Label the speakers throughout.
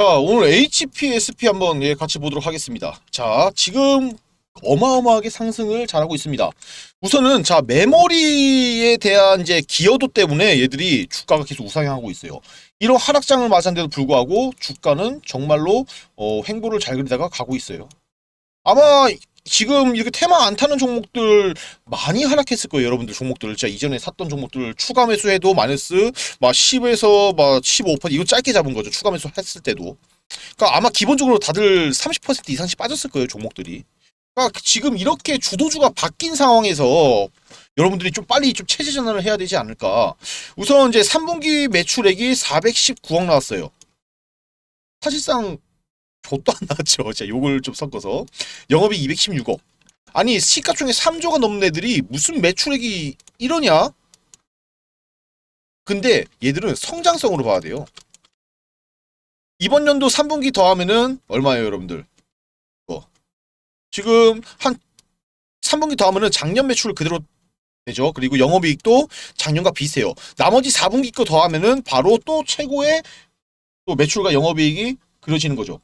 Speaker 1: 자, 오늘 HPSP 한번 예, 같이 보도록 하겠습니다. 자, 지금 어마어마하게 상승을 잘하고 있습니다. 우선은 자 메모리에 대한 이제 기여도 때문에 얘들이 주가가 계속 우상향하고 있어요. 이런 하락장을 맞았는데도 불구하고 주가는 정말로 어, 횡보를 잘 그리다가 가고 있어요. 아마 지금 이렇게 테마 안 타는 종목들 많이 하락했을 거예요, 여러분들 종목들. 진짜 이전에 샀던 종목들 추가 매수해도 마이너스 막 10에서 막 15% 이거 짧게 잡은 거죠. 추가 매수 했을 때도. 그러니까 아마 기본적으로 다들 30% 이상씩 빠졌을 거예요, 종목들이. 그러니까 지금 이렇게 주도주가 바뀐 상황에서 여러분들이 좀 빨리 좀 체제 전환을 해야 되지 않을까. 우선 이제 3분기 매출액이 419억 나왔어요. 사실상 좆도 안 나왔죠. 자, 요걸 좀 섞어서. 영업이 216억. 아니, 시가 중에 3조가 넘는 애들이 무슨 매출액이 이러냐? 근데 얘들은 성장성으로 봐야 돼요. 이번 연도 3분기 더하면은 얼마예요, 여러분들? 뭐. 지금 한 3분기 더하면은 작년 매출 그대로 되죠. 그리고 영업이익도 작년과 비슷해요. 나머지 4분기 거 더하면은 바로 또 최고의 또 매출과 영업이익이 그려지는 거죠.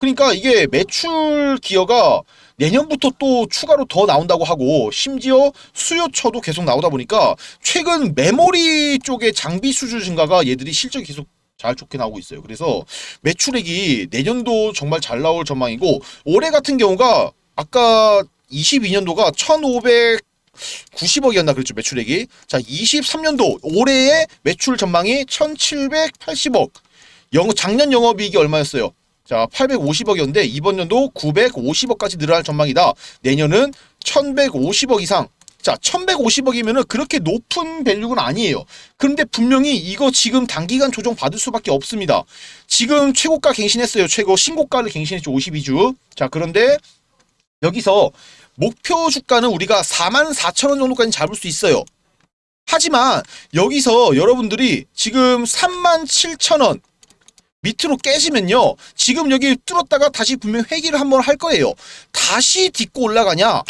Speaker 1: 그러니까 이게 매출 기여가 내년부터 또 추가로 더 나온다고 하고 심지어 수요처도 계속 나오다 보니까 최근 메모리 쪽의 장비 수주 증가가 얘들이 실적이 계속 잘 좋게 나오고 있어요. 그래서 매출액이 내년도 정말 잘 나올 전망이고 올해 같은 경우가 아까 22년도가 1,590억이었나 그랬죠 매출액이. 자 23년도 올해의 매출 전망이 1,780억. 영 작년 영업이익이 얼마였어요? 자 850억이었는데 이번 연도 950억까지 늘어날 전망이다. 내년은 1,150억 이상. 자, 1150억이면은 그렇게 높은 밸류는 아니에요. 그런데 분명히 이거 지금 단기간 조정 받을 수밖에 없습니다. 지금 최고가 갱신했어요. 최고 신고가를 갱신했죠. 52주. 자, 그런데 여기서 목표 주가는 우리가 4만 4천 원 정도까지 잡을 수 있어요. 하지만 여기서 여러분들이 지금 3만 7천 원 밑으로 깨지면요. 지금 여기 뚫었다가 다시 분명 회기를 한번 할 거예요. 다시 딛고 올라가냐?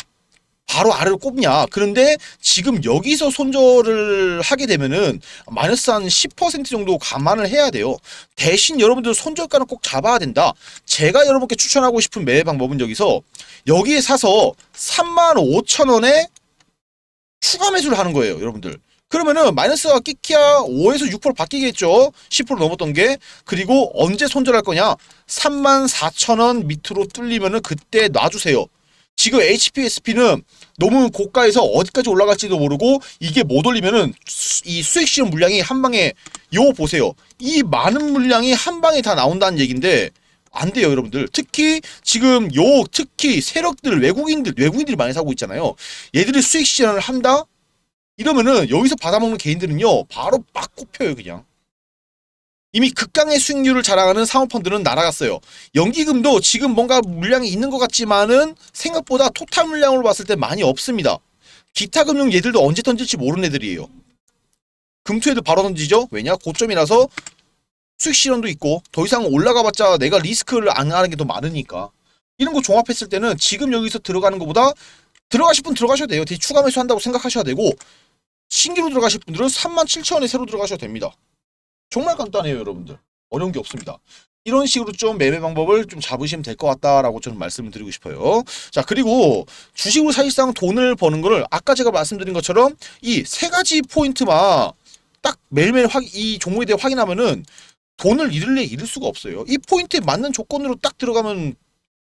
Speaker 1: 바로 아래로 꼽냐. 그런데 지금 여기서 손절을 하게 되면은 마이너스 한 10% 정도 감안을 해야 돼요. 대신 여러분들 손절가는 꼭 잡아야 된다. 제가 여러분께 추천하고 싶은 매매 방법은 여기서 여기에 사서 3만 5천 원에 추가 매수를 하는 거예요, 여러분들. 그러면은 마이너스가 끼키야 5에서 6% 바뀌겠죠. 10% 넘었던 게. 그리고 언제 손절할 거냐? 3만 4천 원 밑으로 뚫리면은 그때 놔주세요. 지금 HPSP는 너무 고가에서 어디까지 올라갈지도 모르고 이게 못 올리면은 수- 이 수익 실현 물량이 한 방에 요 보세요. 이 많은 물량이 한 방에 다 나온다는 얘긴데 안 돼요, 여러분들. 특히 지금 요 특히 세력들 외국인들 외국인들이 많이 사고 있잖아요. 얘들이 수익 실현을 한다? 이러면은 여기서 받아먹는 개인들은요 바로 막 꼽혀요 그냥. 이미 극강의 수익률을 자랑하는 사모펀드는 날아갔어요. 연기금도 지금 뭔가 물량이 있는 것 같지만은 생각보다 토탈 물량으로 봤을 때 많이 없습니다. 기타 금융 얘들도 언제 던질지 모르는 애들이에요. 금투에도 바로 던지죠? 왜냐? 고점이라서 수익 실현도 있고 더 이상 올라가봤자 내가 리스크를 안 하는 게 더 많으니까. 이런 거 종합했을 때는 지금 여기서 들어가는 것보다 들어가실 분 들어가셔도 돼요. 되게 추가 매수한다고 생각하셔야 되고 신규로 들어가실 분들은 3만 7천 원에 새로 들어가셔도 됩니다. 정말 간단해요, 여러분들. 어려운 게 없습니다. 이런 식으로 좀 매매 방법을 좀 잡으시면 될 것 같다라고 저는 말씀을 드리고 싶어요. 자, 그리고 주식으로 사실상 돈을 버는 거를 아까 제가 말씀드린 것처럼 이 세 가지 포인트만 딱 매일매일 확, 이 종목에 대해 확인하면은 돈을 잃을래 잃을 수가 없어요. 이 포인트에 맞는 조건으로 딱 들어가면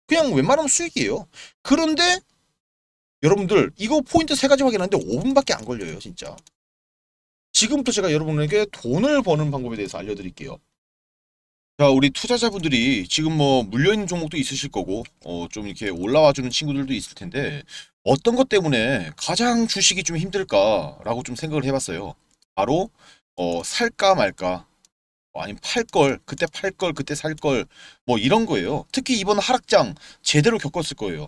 Speaker 1: 그냥 웬만하면 수익이에요. 그런데 여러분들 이거 포인트 세 가지 확인하는데 5분밖에 안 걸려요 진짜. 지금부터 제가 여러분에게 돈을 버는 방법에 대해서 알려드릴게요. 자 우리 투자자분들이 지금 뭐 물려있는 종목도 있으실 거고 어, 좀 이렇게 올라와주는 친구들도 있을 텐데 어떤 것 때문에 가장 주식이 좀 힘들까라고 좀 생각을 해봤어요. 바로 어, 살까 말까. 어, 아니면 팔 걸 그때 팔 걸 그때 살 걸 뭐 이런 거예요. 특히 이번 하락장 제대로 겪었을 거예요